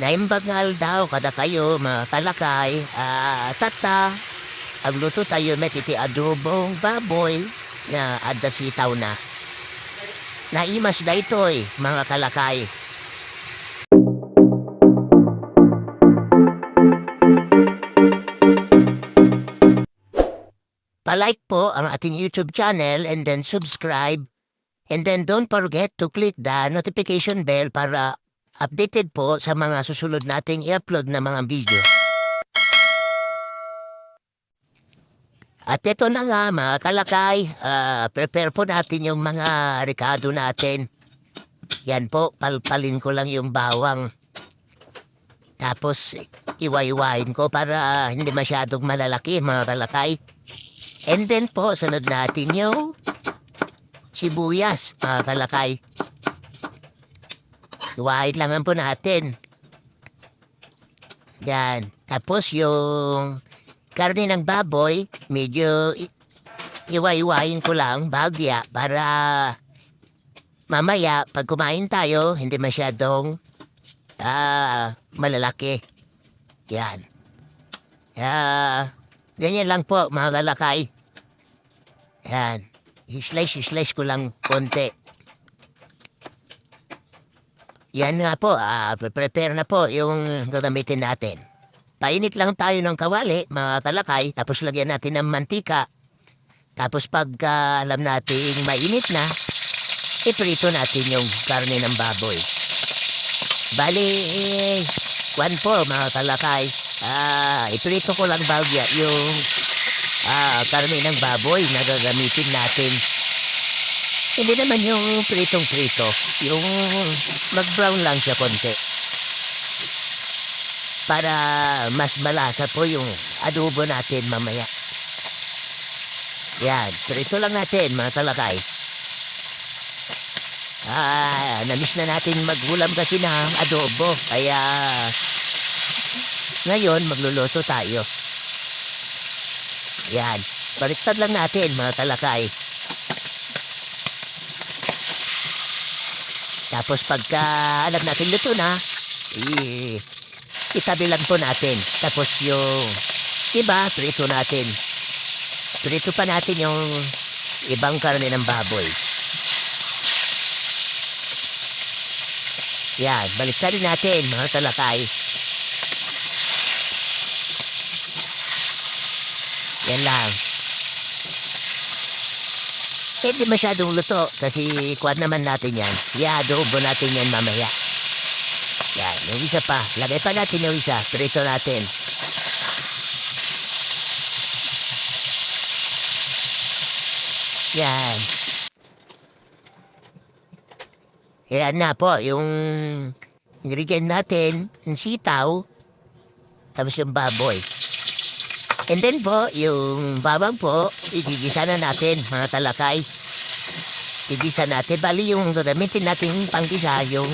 Naimbagal daw kada kayo mga kalakay. Ah, tata, ang luto tayo met iti adobong baboy na adda sitaw na. Naimas da ito'y mga kalakay. Palike po ang ating YouTube channel and then subscribe. And then don't forget to click the notification bell para updated po sa mga susunod nating i-upload na mga video. At ito na nga mga kalakay, ah, prepare po natin yung mga rekado natin. Yan po, palpalin ko lang yung bawang. Tapos iwa-iwain ko para hindi masyadong malalaki mga kalakay. And then po, sunod natin yung sibuyas, mga kalakay. Iwain lang po natin. Yan. Tapos yung karne ng baboy, medyo iwa-iwain ko lang, bagya, para mamaya, pag kumain tayo, hindi masyadong ah, malalaki. Yan. Ah, ganyan lang po, mga kalakay. Yan. I-slice, i-slice ko lang konti. Yan nga po, ah, prepare na po yung gagamitin natin. Painit lang tayo ng kawali, mga kalakay, tapos lagyan natin ng mantika. Tapos pagka alam natin mainit na, iprito natin yung karne ng baboy. Bali, eh, kwan po mga kalakay, ah, iprito ko lang bagya yung ah, karne ng baboy na gagamitin natin. Hindi naman yung pritong-prito, yung mag-brown lang siya konti. Para mas malasa po yung adobo natin mamaya. Yan, prito lang natin mga talakay. Ah, namiss na natin maghulam kasi ng adobo. Kaya ngayon magluluto tayo. Yan, baliktad lang natin mga talakay. Tapos pagka alam natin luto na, i itabi lang po natin. Tapos yung iba, prito natin. Prito pa natin yung ibang karne ng baboy. Yan, baliktad rin natin mga talakay. Yan lang. Hindi masyadong luto kasi kuwan naman natin yan. I-adobo natin yan mamaya. Yan, yung isa pa. Lagay pa natin yung isa. Prito natin. Yan. Yan na po, yung ingredient natin, yung sitaw, tapos yung baboy. And then po, yung bawang po, igigisa na natin, mga talakay. Igisa natin. Bali yung gagamitin natin panggisa, yung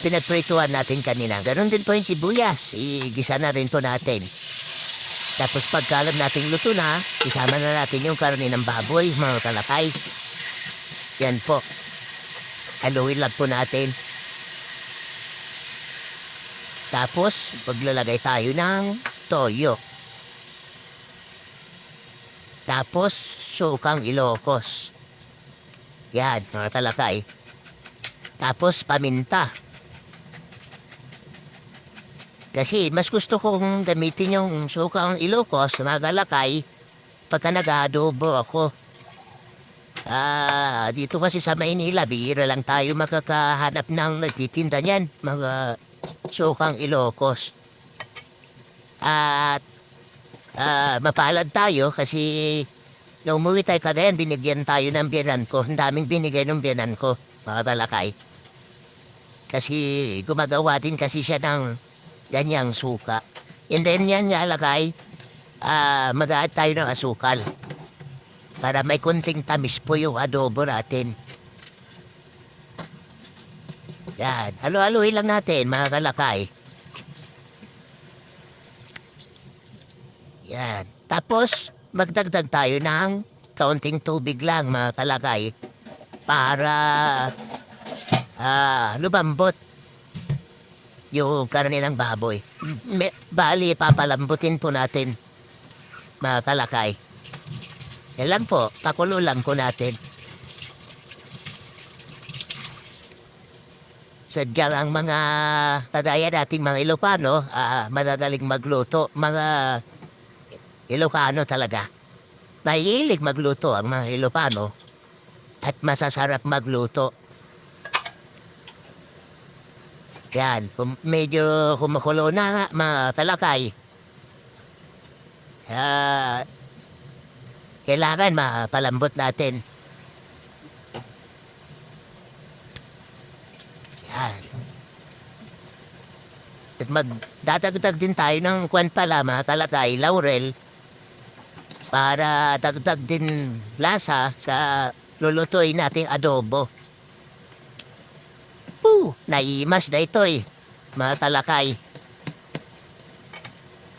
pinagprituan natin kanina. Ganon din po yung sibuyas. Igisa na rin po natin. Tapos pagkalam natin luto na, isama na natin yung karne ng baboy, mga talakay. Yan po. Haluin lang po natin. Tapos, maglalagay tayo ng toyo. Tapos, sukang ilokos. Yan, mga talakay. Tapos, paminta. Kasi mas gusto kong gamitin yung sukang ilokos, mga talakay, pagka nag-adobo ako. Ah, dito kasi sa Maynila, bihira lang tayo makakahanap ng nagtitinda niyan, mga sukang ilokos. At Ah, mapalad tayo kasi nung umuwi tayo kagayan, binigyan tayo ng biyanan ko. Ang daming binigay ng biyanan ko, mga balakay. Kasi gumagawa din kasi siya ng ganyang suka. And then yan nga lakay, ah, mag tayo ng asukal. Para may kunting tamis po yung adobo natin. Yan, halo-haloin lang natin mga kalakay. Yan. Tapos, magdagdag tayo ng kaunting tubig lang, mga kalagay, para ah, lumambot yung karne ng baboy. Me, bali, papalambutin po natin, mga kalakay. Yan lang po, pakulo lang po natin. Sadyang ang mga kagaya nating mga Ilocano, ah, madadaling magluto. Mga Ilocano talaga. Mahilig magluto ang mga Ilocano at masasarap magluto. Yan, medyo kumukulo na nga, mga talakay. Ah, kailangan mapalambot natin. Yan. At magdadagdag din tayo ng kwan pala, mga kalakay, laurel, para dagdag din lasa sa lulutuin nating adobo. Poo! Naimas na ito eh, mga kalakay.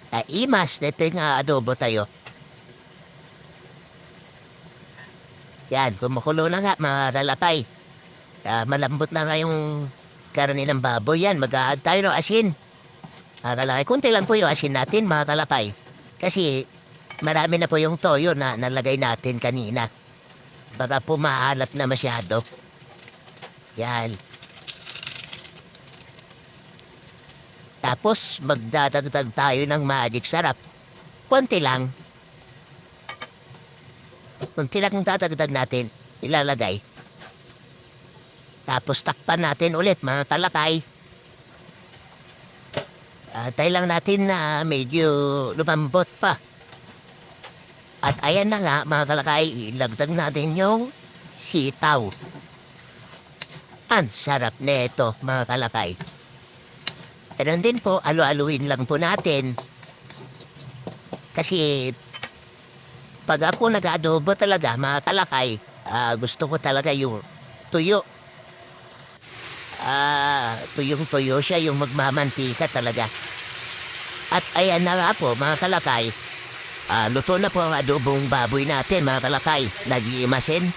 Naimas na ito yung adobo tayo. Yan, kumukulo na nga mga lalakay. Ah, malambot na nga yung karne ng baboy yan. mag tayo ng asin. Mga kalakay, kunti lang po yung asin natin mga kalakay. Kasi marami na po yung toyo na nalagay natin kanina. Baka po maalat na masyado. Yan. Tapos magdadagdag tayo ng magic sarap. Konti lang. Konti lang ang dadagdag natin. Ilalagay. Tapos takpan natin ulit mga kalakay. Atay lang natin na medyo lumambot pa. At ayan na nga mga kalakay, ilagdag natin yung sitaw. Ang sarap nito mga kalakay. Ganun din po, alo-aluin lang po natin. Kasi pag ako nag-adobo talaga, mga kalakay, ah, gusto ko talaga yung tuyo. Ah, tuyong-tuyo siya, yung magmamantika talaga. At ayan na nga po, mga kalakay, ah, luto na po ang adobong baboy natin, mga kalakay. Nag-iimasin.